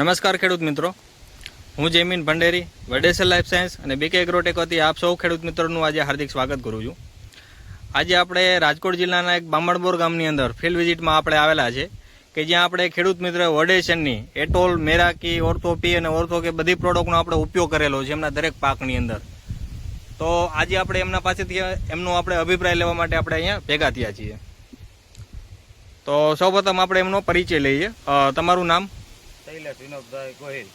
નમસ્કાર ખેડૂત મિત્રો. હું જયમીન ભંડેરી વડેસર લાઈફ સાયન્સ અને બીકે એગ્રોટેક વતી આપ સૌ ખેડૂત મિત્રોનું આજે હાર્દિક સ્વાગત કરું છું. આજે આપણે રાજકોટ જિલ્લાના એક બામણબોર ગામની અંદર ફિલ્ડ વિઝિટમાં આપણે આવેલા છે કે જ્યાં આપણે ખેડૂત મિત્ર વડેશનની એટોલ મેરાકી ઓર્થોપી અને ઓર્થોકે બધી પ્રોડક્ટનો આપણે ઉપયોગ કરેલો છે એમના દરેક પાકની અંદર. તો આજે આપણે એમના પાસેથી એમનો આપણે અભિપ્રાય લેવા માટે આપણે અહીંયા ભેગા થયા છીએ. તો સૌપ્રથમ આપણે એમનો પરિચય લઈએ. તમારું નામ? શૈલેષ વિનોદભાઈ ગોહિલ.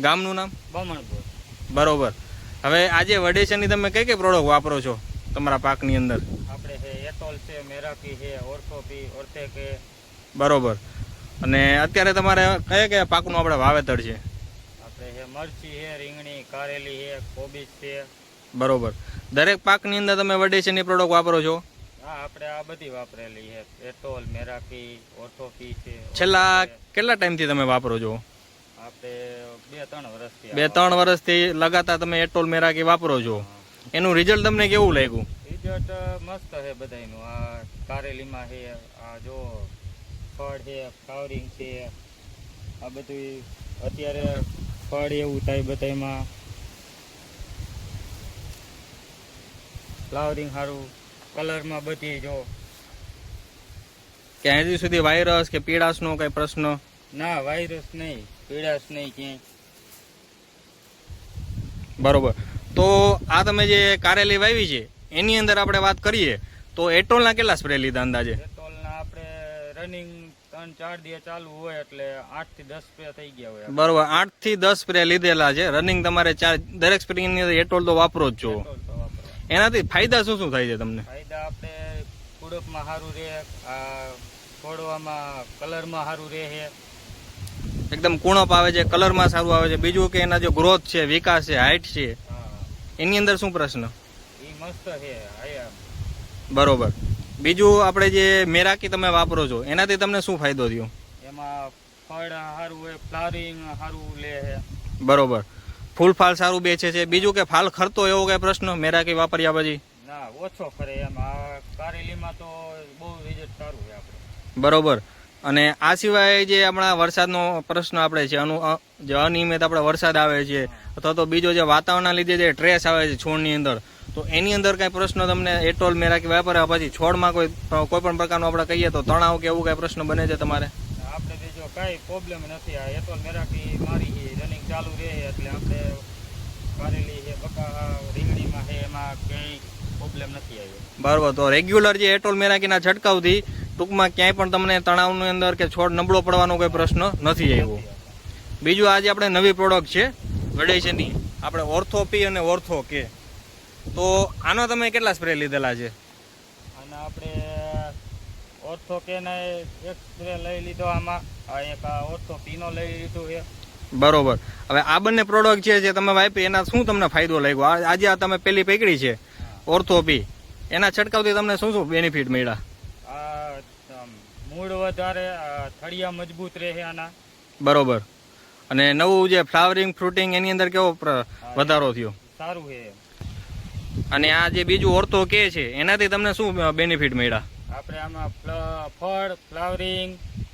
ગામનું નામ? બમણપુર. બરોબર. હવે આજે વડેશનની તમે કઈ કઈ પ્રોડક્ટ વાપરો છો તમારા પાકની અંદર? આપણે છે એટોલ છે મેરાકી છે ઓર્થોપી ઓર્થેક બરોબર. અને અત્યારે તમારે કયા કયા પાકનું આપણે વાવેતર છે? આપણે છે મરચી છે રીંગણી કારેલી છે કોબીજ છે. બરોબર. દરેક પાકની અંદર તમે વડેશનની પ્રોડક્ટ વાપરો છો? હા આપણે આ બધી વાપરેલી છે. એટોલ મેરાકી ઓર્થોપી છે. છેલ્લા કેટલા ટાઈમથી તમે વાપરો છો? આપણે બે ત્રણ વર્ષથી બે ત્રણ વર્ષથી લગાતાર તમે એટોલ મેરાકી વાપરો છો. એનું રિઝલ્ટ તમને કેવું લાગ્યું? રિઝલ્ટ મસ્ત છે બધાયનું. આ કારેલીમાં છે આ જો ફળ છે ફ્લાવરિંગ છે આ બધું અત્યારે ફળ એવું થાય બધામાં ફ્લાવરિંગ સારું કલરમાં બધી જો. કે હજી સુધી વાયરસ કે પીડાશનો કઈ પ્રશ્ન? ના વાયરસ નહીં. પીડાશ નહીં ક્યાંય. બરોબર. તો આ તમે જે કારેલી વાવી છે એની અંદર આપણે વાત કરીએ તો એટોલના કેટલા સ્પ્રે લીધા અંદાજે? પેટ્રોલના આપણે રનિંગ ત્રણ ચાર દિવસ ચાલુ હોય એટલે આઠથી દસ સ્પ્રે થઈ ગયા હોય. બરોબર. આઠથી દસ સ્પ્રે લીધેલા છે. રનિંગ તમારે ચાર દરેક સ્પ્રેની અંદર એટ્રોલ તો વાપરો જ છો. એનાથી ફાયદા શું શું થાય છે તમને? ફાયદા આપણે કુડપમાં સારું રહે છોડવામાં કલરમાં સારું રહે છે. એકદમ કુણપ આવે છે કલરમાં સારું આવે છે. બીજું કે એના જે ગ્રોથ છે વિકાસ છે હાઇટ છે એની અંદર શું પ્રશ્ન? એ મસ્ત છે બરોબર. બીજું આપણે જે મેરાકી તમે વાપરો છો એનાથી તમને શું ફાયદો થયો? એમાં ફળ સારું હોય ફ્લાવરિંગ સારું લે છે. બરોબર. ફૂલ ફાલ સારું બેચે છે. બીજું કે ફાલ ખરતો એવો કઈ પ્રશ્ન? મેરાકી વાપર્યા પછી? ના ઓછો ફરે એમ. આ કારેલીમાં તો બહુ રિઝલ્ટ સારું છે આપણે. બરોબર. અને આ સિવાય જે હમણાં વરસાદનો પ્રશ્ન આપણે છે અનુ જે અનિયમિત આપણે વરસાદ આવે છે અથવા તો બીજો જે વાતાવરણના લીધે જે ટ્રેસ આવે છે છોડની અંદર તો એની અંદર કઈ પ્રશ્ન તમને એટોલ મેરા કે વાપર્યા પછી છોડમાં કોઈ કોઈ પણ પ્રકારનો આપણે કહીએ તો તણાવ કે એવું કઈ પ્રશ્ન બને છે તમારે? આપણે બીજો કાંઈ પ્રોબ્લેમ નથી. આ એટોલ મેરાકી મારી રનિંગ ચાલુ રહે એટલે આપણે કારેલી છે બકા રીંગણીમાં છે એમાં કંઈ પ્રોબ્લેમ નથી આવ્યો. બરાબર તો રેગ્યુલર જે એટોલ મેરાકીના છંટકાવથી ટૂંકમાં ક્યાંય પણ તમને તણાવની અંદર કે છોડ નબળો પડવાનો કોઈ પ્રશ્ન નથી આવ્યો. બીજું આજે આપણે નવી પ્રોડક્ટ છે વડેશની આપણે ઓર્થોપી અને ઓર્થો કે તો આનો તમે કેટલા સ્પ્રે લીધેલા છે? અને આપણે ઓર્થો કેના એક સ્પ્રે લઈ લીધો આમાં. એક આ ઓર્થો પીનો લઈ લીધું છે. બરોબર. હવે આ બંને પ્રોડક્ટ છે જે તમે વાપરી એના શું તમને ફાયદો લાગ્યો? આજે આ તમે પેલી પકડી છે ઓર્થો પી એના છંટકાવથી તમને શું શું બેનિફિટ મળ્યા? મૂળ વધારે થળિયા મજબૂત રહે આના. બરોબર. અને નવું જે ફ્લાવરિંગ ફ્રૂટિંગ એની અંદર કેવો વધારો થયો? સારું છે. અને આ જે બીજું ઓર્થો કે છે એનાથી તમને શું બેનિફિટ મળ્યા? આપણે આમાં ફળ ફ્લાવરિંગ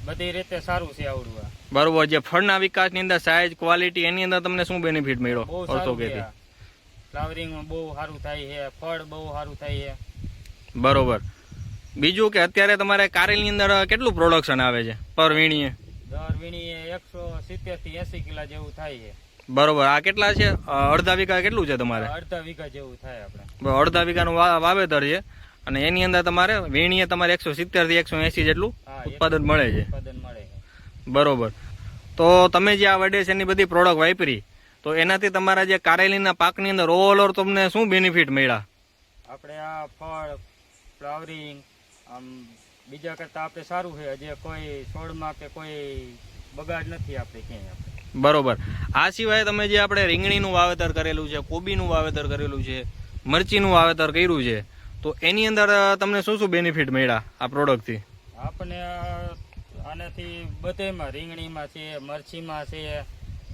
બધી રીતે સારું છે આવડું બરોબર જે ફળના વિકાસની અંદર સાઇઝ ક્વોલિટી એની અંદર તમને શું બેનિફિટ મળ્યો બહુ ઓર્થો સારું છે ફ્લાવરિંગ બહુ સારું થાય છે ફળ બહુ સારું થાય છે. બરોબર. બીજું કે અત્યારે તમારે કારેલની અંદર કેટલું પ્રોડક્શન આવે છે? પર વીણીએ? દર વીણીએ એકસો સિત્તેરથી એસી કિલા જેવું થાય છે. બરોબર. આ કેટલા છે? અડધા વીઘા કેટલું છે તમારે? અડધા વીઘા જેવું થાય આપણે. અડધા વીઘાનું વાવેતર છે. અને એની અંદર તમારે વીણીએ તમારે એકસો સિત્તેરથી એકસો એસી જેટલું ઉત્પાદન મળે છે. બરોબર. તો તમે જે આ વડેસ એની બધી પ્રોડક્ટ વાપરી તો એનાથી તમારા જે કારેલીના પાકની અંદર ઓવરઓલ તમને શું બેનિફિટ મળ્યા? આપણે આ ફળ ફ્લાવરિંગ આમ બીજા કરતાં આપણે સારું છે. હજી કોઈ છોડમાં કે કોઈ બગાડ નથી આપણે ક્યાંય બરોબર. આ સિવાય તમે જે આપણે રીંગણીનું વાવેતર કરેલું છે કોબીનું વાવેતર કરેલું છે મરચીનું વાવેતર કર્યું છે તો એની અંદર તમને શું શું બેનિફિટ મળ્યા આ પ્રોડક્ટથી આપણે આનાથી બધેમાં રીંગણીમાં છે મરચીમાં છે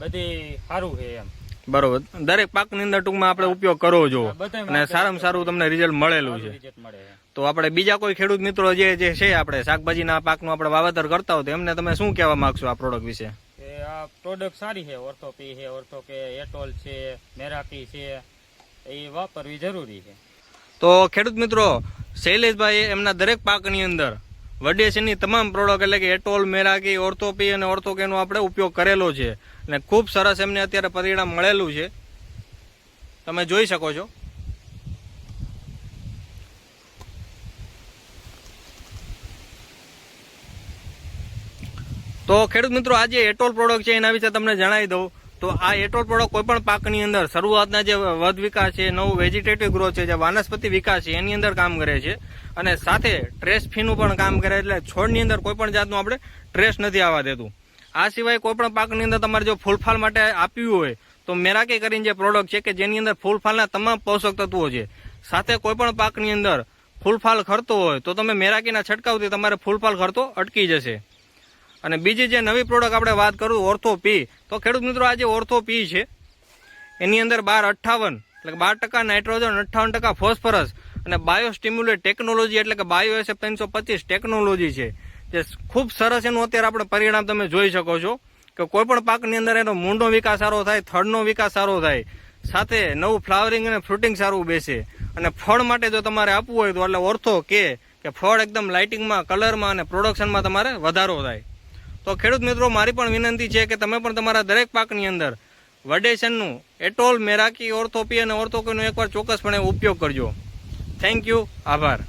બધી સારું છે એમ. બરોબર. દરેક પાકની અંદર ટૂંકમાં આપણે ઉપયોગ કરવો જો બધામાં અને સારામાં સારું તમને રિઝલ્ટ મળેલું છે. તો આપણે બીજા કોઈ ખેડૂત મિત્રો જે જે છે આપણે શાકભાજીના પાકનું આપણે વાવેતર કરતા હોય તો એમને તમે શું કહેવા માંગશો આ પ્રોડક્ટ વિશે? આ પ્રોડક્ટ સારી છે ઓર્થોપી છે ઓર્થો કે એટોલ છે મેરાપી છે એ વાપરવી જરૂરી છે. તો ખેડૂત મિત્રો શૈલેષભાઈ એમના દરેક પાકની અંદર વડેસીની તમામ પ્રોડક્ટ એટલે કે એટોલ, મેરાકી ઓર્થોપી અને ઓર્થોકેનો આપણે ઉપયોગ કરેલો છે. અને ખૂબ સરસ એમને અત્યારે પરિણામ મળેલું છે. તમે જોઈ શકો છો. તો ખેડૂત મિત્રો આ જે એટોલ પ્રોડક્ટ છે એના વિશે તમને જણાવી દઉં. તો આ એટોલ પ્રોડક્ટ કોઈ પણ પાકની અંદર શરૂઆતના જે વધ વિકાસ છે, નવું વેજીટેટિવ ગ્રોથ છે, જે વાનસ્પતિ વિકાસ છે, એની અંદર કામ કરે છે. અને સાથે ટ્રેસ ફીનું પણ કામ કરે એટલે છોડની અંદર કોઈ પણ જાતનું આપણે ટ્રેસ નથી આવવા દેતું. આ સિવાય કોઈ પણ પાકની અંદર તમારે જો ફૂલફાલ માટે આપ્યું હોય, તો મેરાકી કરીને જે પ્રોડક્ટ છે કે જેની અંદર ફૂલફાલના તમામ પોષક તત્વો છે, સાથે કોઈ પણ પાકની અંદર ફૂલફાલ ખરતો હોય, તો તમે મેરાકીના છંટકાવથી તમારે ફૂલફાલ ખરતો અટકી જશે. અને બીજી જે નવી પ્રોડક્ટ આપણે વાત કરું ઓર્થો પી તો ખેડૂત મિત્રો આ જે ઓર્થો પી છે, એની અંદર બાર અઠ્ઠાવન, એટલે કે બાર ટકા નાઇટ્રોજન અઠ્ઠાવન ટકા ફોસ્ફરસ અને બાયો સ્ટિમ્યુલેટ ટેકનોલોજી એટલે કે બાયો એસએફ ત્રણસો પચીસ ટેકનોલોજી છે. જે ખૂબ સરસ એનું અત્યારે આપણે પરિણામ તમે જોઈ શકો છો કે કોઈપણ પાકની અંદર એનો મૂંડનો વિકાસ સારો થાય, થડનો વિકાસ સારો થાય, સાથે નવું ફ્લાવરિંગ અને ફ્રૂટિંગ સારું બેસે. અને ફળ માટે જો તમારે આપવું હોય તો એટલે ઓર્થો કે ફળ એકદમ લાઇટિંગમાં કલરમાં અને પ્રોડક્શનમાં તમારે વધારો થાય. તો ખેડૂત મિત્રો, મારી પણ વિનંતી છે કે તમે પણ તમારા દરેક પાકની અંદર વડેશનનું એટોલ મેરાકી ઓર્થોપી અને ઓર્થોકીનો એકવાર ચોક્કસપણે ઉપયોગ કરજો. થેન્ક યુ આભાર.